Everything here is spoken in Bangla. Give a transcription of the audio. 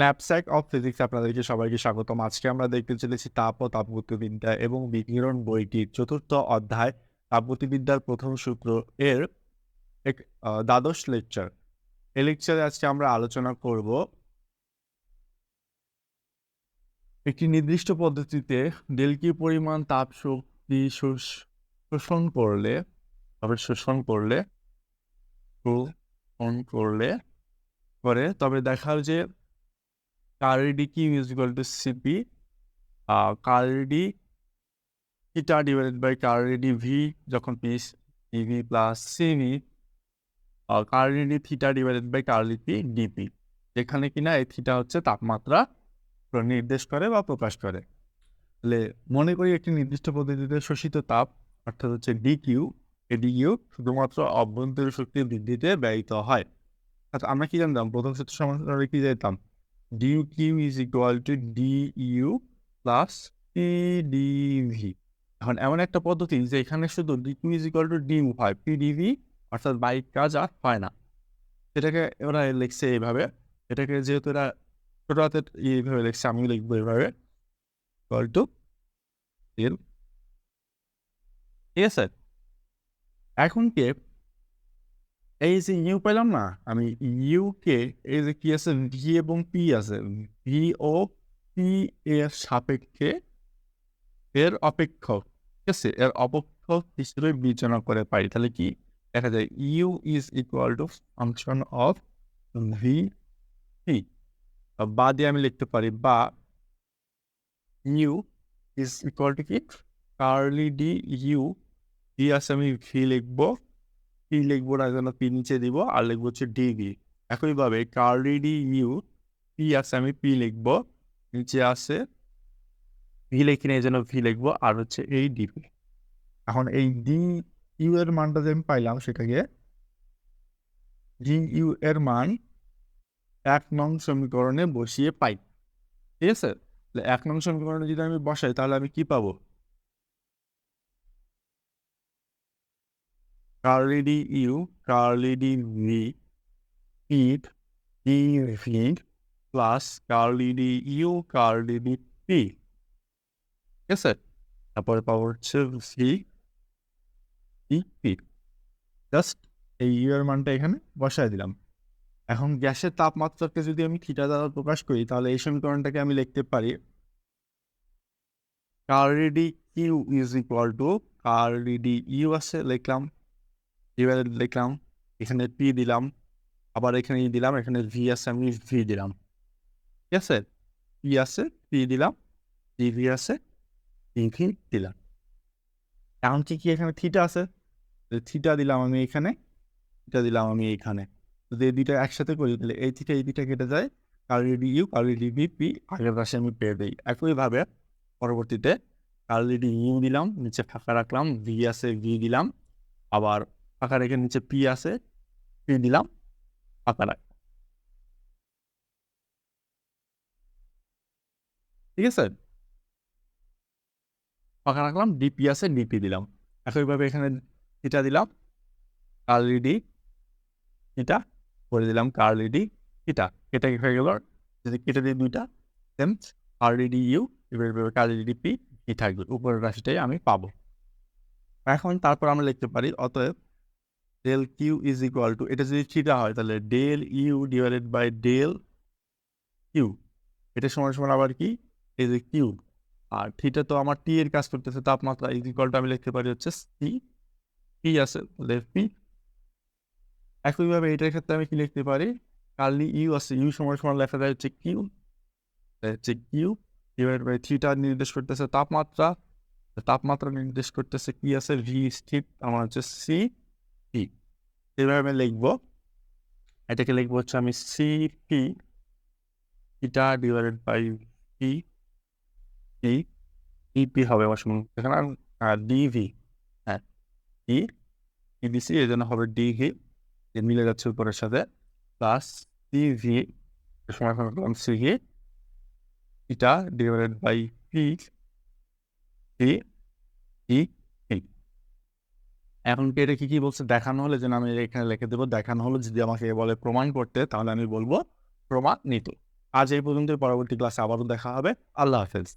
স্ন্যাপস্যাক অফ ফিজিক্স আপনাদেরকে সবাইকে স্বাগতম। আজকে আমরা দেখতে চলেছি তাপ ও তাপগতিবিদ্যা এবং বিকিরণ বইটির চতুর্থ অধ্যায়, তাপগতিবিদ্যার প্রথম সূত্র এর এক দ্বাদশ লেকচার। এই লেকচারে আজকে আমরা আলোচনা করব একটি নির্দিষ্ট পদ্ধতিতে ডেল কিউ পরিমাণ তাপ শক্তি শোষ- শোষণ করলে, তবে শোষণ করলে শোষণ করলে, করে, তবে দেখা যে Q is equal to CP curly d theta divided by curly d V যখন piece EV plus CV curly d theta divided by curly d P DP যেখানে কিনা এই থিটা হচ্ছে তাপমাত্রা নির্দেশ করে বা প্রকাশ করে। তাহলে মনে করি একটি নির্দিষ্ট পদ্ধতিতে শোষিত তাপ, অর্থাৎ হচ্ছে ডি কিউ এই ডি কিউ শুধুমাত্র অভ্যন্তরীণ শক্তি বৃদ্ধিতে ব্যয়িত হয়। আচ্ছা আমরা কি জানতাম? প্রথম সূত্র সমাধান কি জানতাম? DU is equal to D U plus P DV এখন এমন একটা পদ্ধতি যে এখানে শুধু D Q is equal to DU হয় পিডিভি অর্থাৎ বাইক কাজ আর হয় না। এটাকে ওরা লিখছে এইভাবে। এটাকে যেহেতু এরা ছোট হাতের এইভাবে লিখছে আমি লিখব এইভাবে। ইকুয়াল টু ঠিক আছে? এখন কে এই যে ইউ পেলাম না আমি ইউ কে এই যে কি আছে ভি এবং পি আছে ভি ও পি এর সাপেক্ষে এর অপেক্ষক ঠিক আছে এর অপেক্ষক হিসেবে বিবেচনা করে পারি তাহলে কি দেখা যায় U is equal to function of V P বা দিয়ে আমি লিখতে পারি বা ইউ ইজ ইকুয়াল টু কি কার্লি ডি ইউ ডি আছে আমি ভি লিখব পি লিখব না যেন পি নিচে দিব আর লিখব হচ্ছে ডিভি একইভাবে কার্লি ডি ইউ, পি আছে আমি পি লিখব। নিচে আছে, ভি লিখি না এই জন্য ভি লিখব আর হচ্ছে এই ডিপি এখন এই ডি ইউ এর মানটা যে আমি পাইলাম সেটাকে ডি ইউ এর মান এক নং সমীকরণে বসিয়ে পাই। ঠিক আছে? এক নং সমীকরণে যদি আমি বসাই তাহলে আমি কি পাবো? Curly d u curly d v, feed d feed, plus curly d u curly d p. ঠিক আছে? তারপরে পাবো হচ্ছে ভি ই পি জাস্ট এই ইউ এর মানটা এখানে বসায় দিলাম। এখন গ্যাসের তাপমাত্রাকে যদি আমি থিটা দ্বারা প্রকাশ করি, তাহলে এই সমীকরণটাকে আমি লিখতে পারি। Curly D Q is equal to curly D U আছে, লিখলাম। ডিভাইডেড লিখলাম এখানে পি দিলাম, আবার এখানে ই দিলাম, এখানে ভি আছে, আমি ভি দিলাম। ঠিক আছে? পি আছে পি দিলাম ভি আছে ভি দিলাম। এখন কি এখানে থিটা আছে? থিটা দিলাম আমি এখানে থিটা দিলাম আমি এইখানে যদি এই দুইটা একসাথে করি, তাহলে এই থিটা এই দুইটা কেটে যায়। Curly D U curly D V P আগের পাশে আমি পেয়ে দিই। একইভাবে পরবর্তীতে কার্লি ডি ইউ দিলাম, নিচে ফাঁকা রাখলাম ভি আছে ভি দিলাম, আবার ফাঁকা রেখে নিচে পি আছে, পি দিলাম ফাঁকা রাখ। ঠিক আছে? ফাঁকা রাখলাম ডিপি আছে ডিপি দিলাম। একইভাবে এখানে এটা দিলাম কার্লি ডি এটা করে দিলাম কার্লি ডি এটা এটা হয়ে গেল? যদি কেটে দিই দুইটা দেন কার্লি ডি ইউ এবার কার্লি ডি পি ই উপরের রাশিটাই আমি পাবো। এখন তারপর আমরা লিখতে পারি, অতএব del Q is equal to এটা যদি থিটা হয় তাহলে del U divided by del Q এটা সমান সমান আবার কি? এই যে কিউ আর থিটা তো আমার টি এর কাজ করতেছে, তাপমাত্রা ইজ ইকুয়াল টু আমি লিখতে পারি হচ্ছে সি পি আছে, তাহলে পি একইভাবে এটার ক্ষেত্রে আমি কি লিখতে পারি? কার্লি ইউ আছে ইউ সমান সমান লেখা যায় হচ্ছে কিউ হচ্ছে কিউ ডিভাইড বাই থিটা নির্দেশ করতেছে তাপমাত্রা তাপমাত্রা নির্দেশ করতেছে কি আছে? ভি স্থির আমার হচ্ছে সি এভাবে আমি লিখব। এটাকে লিখব হচ্ছে আমি C P theta divided by P P EP হবে আমার সঙ্গে এখানে ডিভি হ্যাঁ ই ইডিসি এই জন্য হবে ডিভি মিলে যাচ্ছে উপরের সাথে প্লাস সিভি সময় করলাম CV theta divided by P P E এখন কি এটা কি কি বলছে? দেখানো হলে যেন আমি এখানে লিখে দেবো, দেখানো হলো যদি আমাকে বলে প্রমাণ করতে, তাহলে আমি বলব প্রমাণ নিত আজ এই পর্যন্ত পরবর্তী ক্লাসে আবারও দেখা হবে। আল্লাহ হাফেজ।